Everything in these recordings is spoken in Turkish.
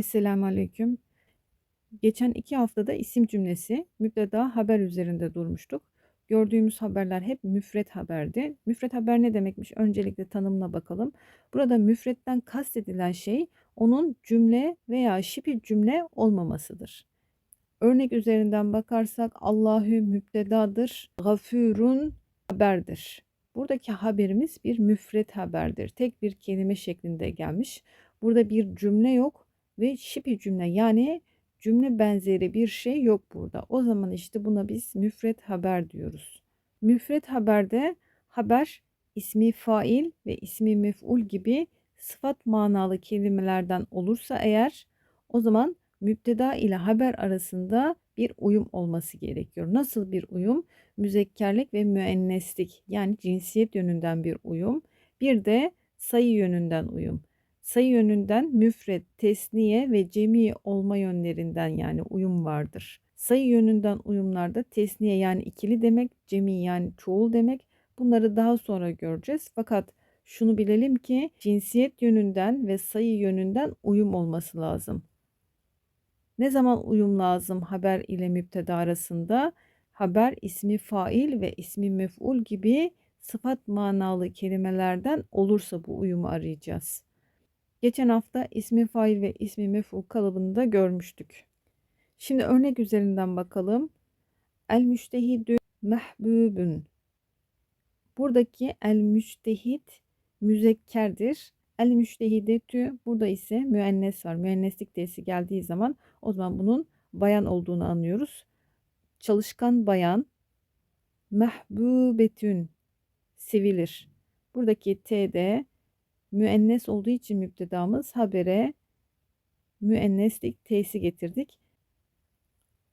Esselamu Aleyküm. Geçen iki haftada isim cümlesi, müpteda, haber üzerinde durmuştuk. Gördüğümüz haberler hep müfret haberdi. Müfret haber ne demekmiş? Öncelikle tanımına bakalım. Burada müfretten kastedilen şey onun cümle veya şipi cümle olmamasıdır. Örnek üzerinden bakarsak Allahü müptedadır, gafurun haberdir. Buradaki haberimiz bir müfret haberdir. Tek bir kelime şeklinde gelmiş. Burada bir cümle yok ve şipi cümle yani cümle benzeri bir şey yok burada. O zaman işte buna biz müfret haber diyoruz. Müfret haberde haber ismi fail ve ismi mef'ul gibi sıfat manalı kelimelerden olursa eğer o zaman müpteda ile haber arasında bir uyum olması gerekiyor. Nasıl bir uyum? Müzekkerlik ve müenneslik yani cinsiyet yönünden bir uyum. Bir de sayı yönünden uyum sayı yönünden müfret, tesniye ve cemi olma yönlerinden yani uyum vardır. Sayı yönünden uyumlarda tesniye yani ikili demek, cemi yani çoğul demek. Bunları daha sonra göreceğiz. Fakat şunu bilelim ki cinsiyet yönünden ve sayı yönünden uyum olması lazım. Ne zaman uyum lazım haber ile müpteda arasında? Haber ismi fail ve ismi mef'ul gibi sıfat manalı kelimelerden olursa bu uyumu arayacağız. Geçen hafta ismi fail ve ismi mef'ul kalıbını da görmüştük. Şimdi örnek üzerinden bakalım. El müştehidü mehbubun. Buradaki el müştehit müzekkerdir. El müştehidetü burada ise müennes var. Müenneslik tesi geldiği zaman o zaman bunun bayan olduğunu anlıyoruz. Çalışkan bayan mehbubetün sevilir. Buradaki t'de müennes olduğu için müptedamız habere müenneslik tesi getirdik.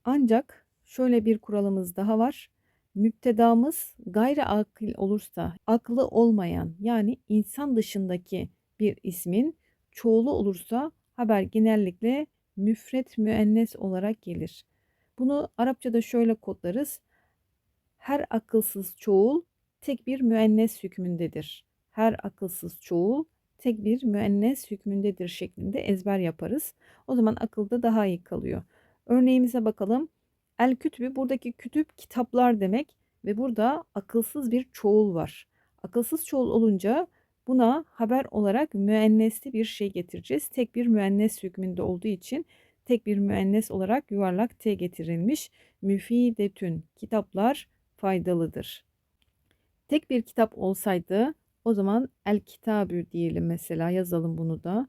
Ancak şöyle bir kuralımız daha var. Müptedamız gayri akıl olursa, aklı olmayan yani insan dışındaki bir ismin çoğulu olursa haber genellikle müfret müennes olarak gelir. Bunu Arapçada şöyle kodlarız. Her akılsız çoğul tek bir müennes hükmündedir her akılsız çoğul tek bir müennes hükmündedir şeklinde ezber yaparız. O zaman akılda daha iyi kalıyor. Örneğimize bakalım. El kütübü buradaki kütüp kitaplar demek ve burada akılsız bir çoğul var. Akılsız çoğul olunca buna haber olarak müennesli bir şey getireceğiz. Tek bir müennes hükmünde olduğu için tek bir müennes olarak yuvarlak T getirilmiş. Müfidetün kitaplar faydalıdır. Tek bir kitap olsaydı o zaman el kitabü diyelim mesela yazalım bunu da.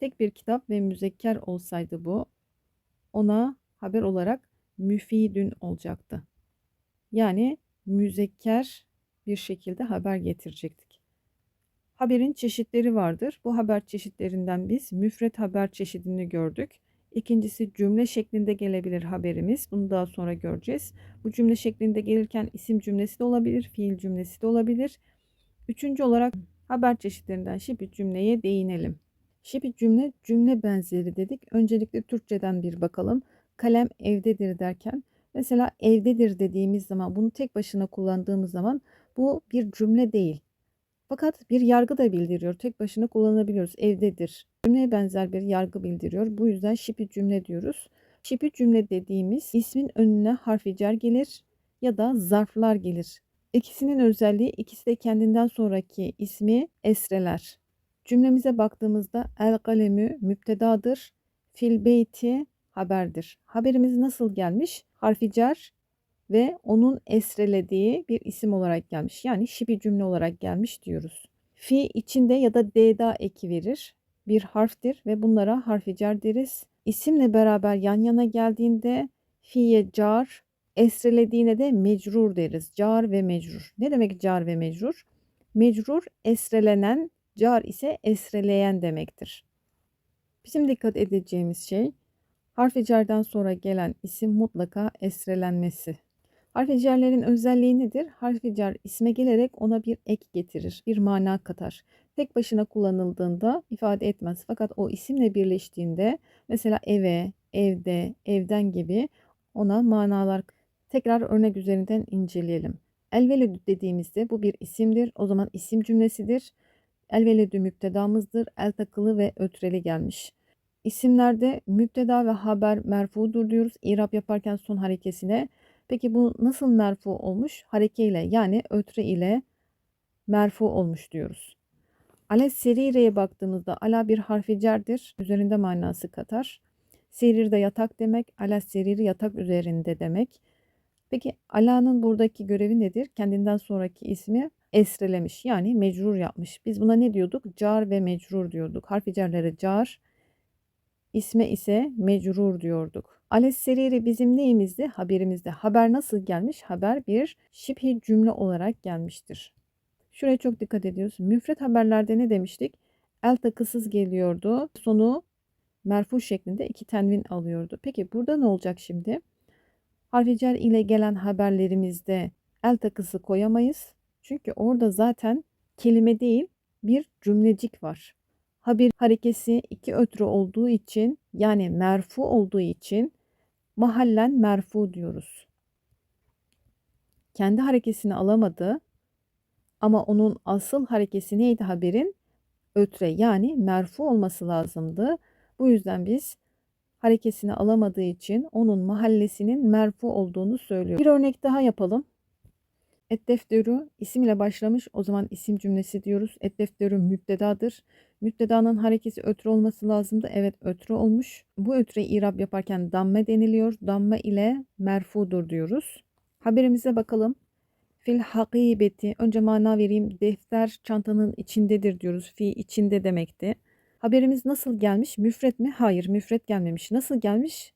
Tek bir kitap ve müzekker olsaydı bu ona haber olarak müfidün olacaktı. Yani müzekker bir şekilde haber getirecektik. Haberin çeşitleri vardır. Bu haber çeşitlerinden biz müfret haber çeşidini gördük. İkincisi cümle şeklinde gelebilir haberimiz. Bunu daha sonra göreceğiz. Bu cümle şeklinde gelirken isim cümlesi de olabilir, fiil cümlesi de olabilir. Üçüncü olarak haber çeşitlerinden şipi cümleye değinelim. Şipi cümle cümle benzeri dedik. Öncelikle Türkçeden bir bakalım. Kalem evdedir derken mesela evdedir dediğimiz zaman bunu tek başına kullandığımız zaman bu bir cümle değil. Fakat bir yargı da bildiriyor. Tek başına kullanabiliyoruz. Evdedir. Cümleye benzer bir yargı bildiriyor. Bu yüzden şipi cümle diyoruz. Şipi cümle dediğimiz ismin önüne harfi cer gelir ya da zarflar gelir. İkisinin özelliği ikisi de kendinden sonraki ismi esreler. Cümlemize baktığımızda el kalemi müptedadır. Fil beyti haberdir. Haberimiz nasıl gelmiş? Harfi cer ve onun esrelediği bir isim olarak gelmiş. Yani şipi cümle olarak gelmiş diyoruz. Fi içinde ya da d'da eki verir. Bir harftir ve bunlara harfi cer deriz. İsimle beraber yan yana geldiğinde fiye car Esrelediğine de mecrur deriz. Car ve mecrur. Ne demek car ve mecrur? Mecrur esrelenen, car ise esreleyen demektir. Bizim dikkat edeceğimiz şey harfi cardan sonra gelen isim mutlaka esrelenmesi. Harfi carlerin özelliği nedir? Harfi car isme gelerek ona bir ek getirir, bir mana katar. Tek başına kullanıldığında ifade etmez. Fakat o isimle birleştiğinde mesela eve, evde, evden gibi ona manalar Tekrar örnek üzerinden inceleyelim. Elveledü dediğimizde bu bir isimdir. O zaman isim cümlesidir. Elveledü müptedamızdır. El takılı ve ötreli gelmiş. İsimlerde müpteda ve haber merfudur diyoruz. İrab yaparken son harekesine. Peki bu nasıl merfu olmuş? Hareke ile yani ötre ile merfu olmuş diyoruz. Ale serire'ye baktığımızda ala bir harfi cerdir. Üzerinde manası katar. Serir de yatak demek. Ala seriri yatak üzerinde demek. Peki ala'nın buradaki görevi nedir? Kendinden sonraki ismi esrelemiş yani mecrur yapmış. Biz buna ne diyorduk? Car ve mecrur diyorduk. Harfi cerlere car, isme ise mecrur diyorduk. Ales seriri bizim neyimizdi? Haberimizde. Haber nasıl gelmiş? Haber bir şibhi cümle olarak gelmiştir. Şuraya çok dikkat ediyoruz. Müfret haberlerde ne demiştik? El takısız geliyordu. Sonu merfu şeklinde iki tenvin alıyordu. Peki burada ne olacak şimdi? Harfi cer ile gelen haberlerimizde el takısı koyamayız. Çünkü orada zaten kelime değil bir cümlecik var. Haber harekesi iki ötrü olduğu için yani merfu olduğu için mahallen merfu diyoruz. Kendi harekesini alamadı ama onun asıl harekesi neydi haberin? Ötre yani merfu olması lazımdı. Bu yüzden biz harekesini alamadığı için onun mahallesinin merfu olduğunu söylüyor. Bir örnek daha yapalım. Eddefteru isim ile başlamış. O zaman isim cümlesi diyoruz. Eddefteru müptedadır. Müptedanın harekesi ötrü olması lazımdı. Evet ötrü olmuş. Bu ötre irab yaparken damme deniliyor. Damme ile merfudur diyoruz. Haberimize bakalım. Fil hakibeti. Önce mana vereyim. Defter çantanın içindedir diyoruz. Fi içinde demekti. Haberimiz nasıl gelmiş? Müfret mi? Hayır müfret gelmemiş. Nasıl gelmiş?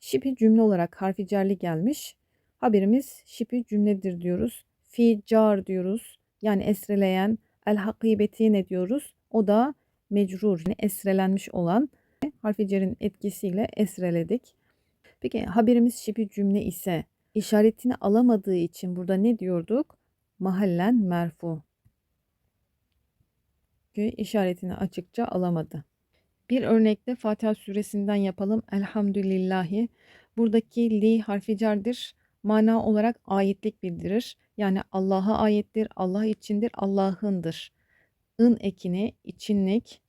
Şipi cümle olarak harfi cerli gelmiş. Haberimiz şipi cümledir diyoruz. Fi car diyoruz. Yani esreleyen el hakibeti ne diyoruz? O da mecrur yani esrelenmiş olan harfi cerin etkisiyle esreledik. Peki haberimiz şipi cümle ise işaretini alamadığı için burada ne diyorduk? Mahallen merfu. Çünkü işaretini açıkça alamadı. Bir örnekte Fatiha suresinden yapalım. Elhamdülillahi. Buradaki li harfi cerdir. Mana olarak ayetlik bildirir. Yani Allah'a ayettir, Allah içindir, Allah'ındır. ın ekini içinlik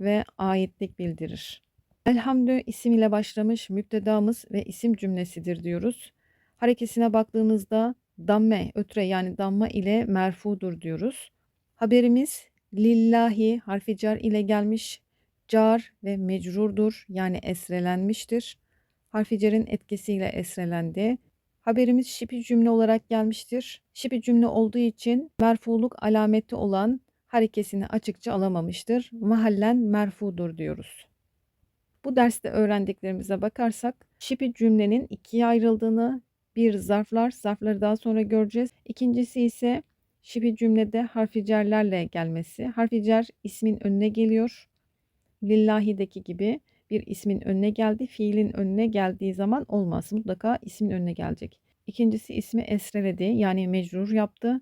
ve ayetlik bildirir. Elhamdü isim ile başlamış müptedamız ve isim cümlesidir diyoruz. Harekesine baktığımızda damme, ötre yani damma ile merfudur diyoruz. Haberimiz lillahi harfi car ile gelmiş. Car ve mecrurdur yani esrelenmiştir. Harfi cerin etkisiyle esrelendi. Haberimiz şipi cümle olarak gelmiştir. Şipi cümle olduğu için merfuluk alameti olan harekesini açıkça alamamıştır. Mahallen merfudur diyoruz. Bu derste öğrendiklerimize bakarsak şipi cümlenin ikiye ayrıldığını, bir zarflar, zarfları daha sonra göreceğiz. İkincisi ise şipi cümlede harfi cerlerle gelmesi. Harfi cer ismin önüne geliyor. Lillahi'deki gibi bir ismin önüne geldi. Fiilin önüne geldiği zaman olmaz. Mutlaka ismin önüne gelecek. İkincisi ismi esreledi yani mecrur yaptı.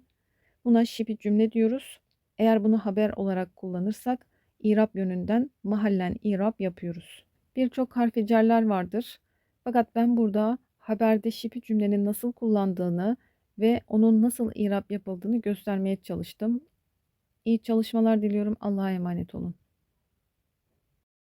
Buna şipi cümle diyoruz. Eğer bunu haber olarak kullanırsak irap yönünden mahallen irap yapıyoruz. Birçok harfi cerler vardır. Fakat ben burada haberde şipi cümlenin nasıl kullandığını ve onun nasıl irap yapıldığını göstermeye çalıştım. İyi çalışmalar diliyorum. Allah'a emanet olun.